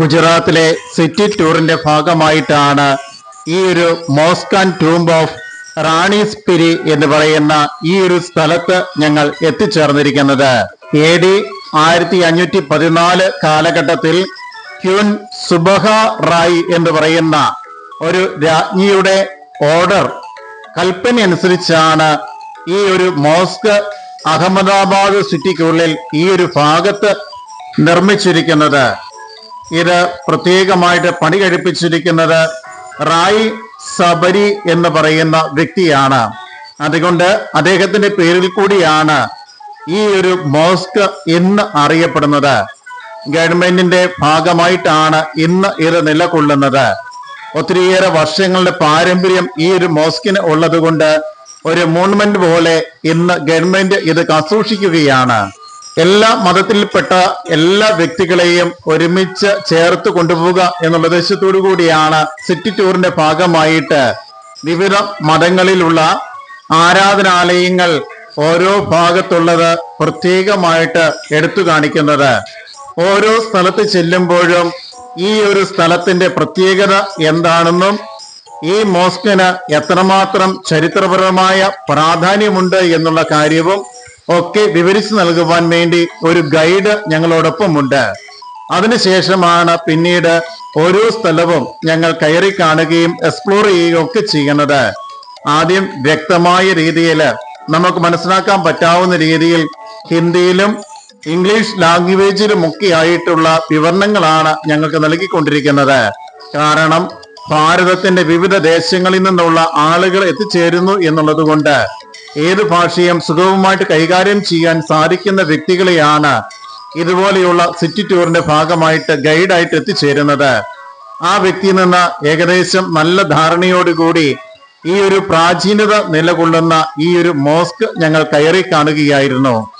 ഗുജറാത്തിലെ സിറ്റി ടൂറിന്റെ ഭാഗമായിട്ടാണ് ഈ ഒരു മോസ്കാൻ ടൂംബ് ഓഫ് റാണി സ്പിരി എന്ന് പറയുന്ന ഈ ഒരു സ്ഥലത്ത് ഞങ്ങൾ എത്തിച്ചേർന്നിരിക്കുന്നത്. എ ഡി ആയിരത്തി അഞ്ഞൂറ്റി പതിനാല് കാലഘട്ടത്തിൽ ക്യൂൻ സുബഹ റായി എന്ന് പറയുന്ന ഒരു രാജ്ഞിയുടെ ഓർഡർ കൽപ്പന അനുസരിച്ചാണ് ഈ ഒരു മോസ്ക് അഹമ്മദാബാദ് സിറ്റിക്കുള്ളിൽ ഈ ഒരു ഭാഗത്ത് നിർമ്മിച്ചിരിക്കുന്നത്. ഇത് പ്രത്യേകമായിട്ട് പണി കഴിപ്പിച്ചിരിക്കുന്നത് റായി സബരി എന്ന് പറയുന്ന വ്യക്തിയാണ്. അതുകൊണ്ട് അദ്ദേഹത്തിന്റെ പേരിൽ കൂടിയാണ് ഈ ഒരു മോസ്ക് എന്ന് അറിയപ്പെടുന്നത്. ഗവൺമെന്റിന്റെ ഭാഗമായിട്ടാണ് ഇന്ന് ഇത് നിലകൊള്ളുന്നത്. ഒത്തിരിയേറെ വർഷങ്ങളുടെ പാരമ്പര്യം ഈ ഒരു മോസ്കിന് ഉള്ളത് കൊണ്ട് ഒരു മോണമെന്റ് പോലെ ഇന്ന് ഗവൺമെന്റ് ഇത് കാസൂക്ഷിക്കുകയാണ്. എല്ലാ മതത്തിൽപ്പെട്ട എല്ലാ വ്യക്തികളെയും ഒരുമിച്ച് ചേർത്ത് കൊണ്ടുപോവുക എന്നുള്ള ഉദ്ദേശത്തോടു കൂടിയാണ് സിറ്റി ടൂറിന്റെ ഭാഗമായിട്ട് വിവിധ മതങ്ങളിലുള്ള ആരാധനാലയങ്ങൾ ഓരോ ഭാഗത്തുള്ളത് പ്രത്യേകമായിട്ട് എടുത്തു കാണിക്കുന്നത്. ഓരോ സ്ഥലത്ത് ചെല്ലുമ്പോഴും ഈ ഒരു സ്ഥലത്തിന്റെ പ്രത്യേകത എന്താണെന്നും ഈ മോസ്കിന് എത്രമാത്രം ചരിത്രപരമായ പ്രാധാന്യമുണ്ട് എന്നുള്ള കാര്യവും ഒക്കെ വിവരിച്ചു നൽകുവാൻ വേണ്ടി ഒരു ഗൈഡ് ഞങ്ങളോടൊപ്പമുണ്ട്. അതിനുശേഷമാണ് പിന്നീട് ഓരോ സ്ഥലവും ഞങ്ങൾ കയറി കാണുകയും എക്സ്പ്ലോർ ചെയ്യുകയും ഒക്കെ ചെയ്യുന്നത്. ആദ്യം വ്യക്തമായ രീതിയിൽ നമുക്ക് മനസ്സിലാക്കാൻ പറ്റാവുന്ന രീതിയിൽ ഹിന്ദിയിലും ഇംഗ്ലീഷ് ലാംഗ്വേജിലും ഒക്കെ ആയിട്ടുള്ള വിവരണങ്ങളാണ് ഞങ്ങൾക്ക് നൽകിക്കൊണ്ടിരിക്കുന്നത്. കാരണം ഭാരതത്തിന്റെ വിവിധ ദേശങ്ങളിൽ നിന്നുള്ള ആളുകൾ എത്തിച്ചേരുന്നു എന്നുള്ളത് കൊണ്ട് ഏത് ഭാഷയും സുഗമമായിട്ട് കൈകാര്യം ചെയ്യാൻ സാധിക്കുന്ന വ്യക്തികളെയാണ് ഇതുപോലെയുള്ള സിറ്റി ടൂറിന്റെ ഭാഗമായിട്ട് ഗൈഡായിട്ട് എത്തിച്ചേരുന്നത്. ആ വ്യക്തിയിൽ നിന്ന് ഏകദേശം നല്ല ധാരണയോടുകൂടി ഈ ഒരു പ്രാചീനത നിലകൊള്ളുന്ന ഈ ഒരു മോസ്ക് ഞങ്ങൾ കയറി കാണുകയായിരുന്നു.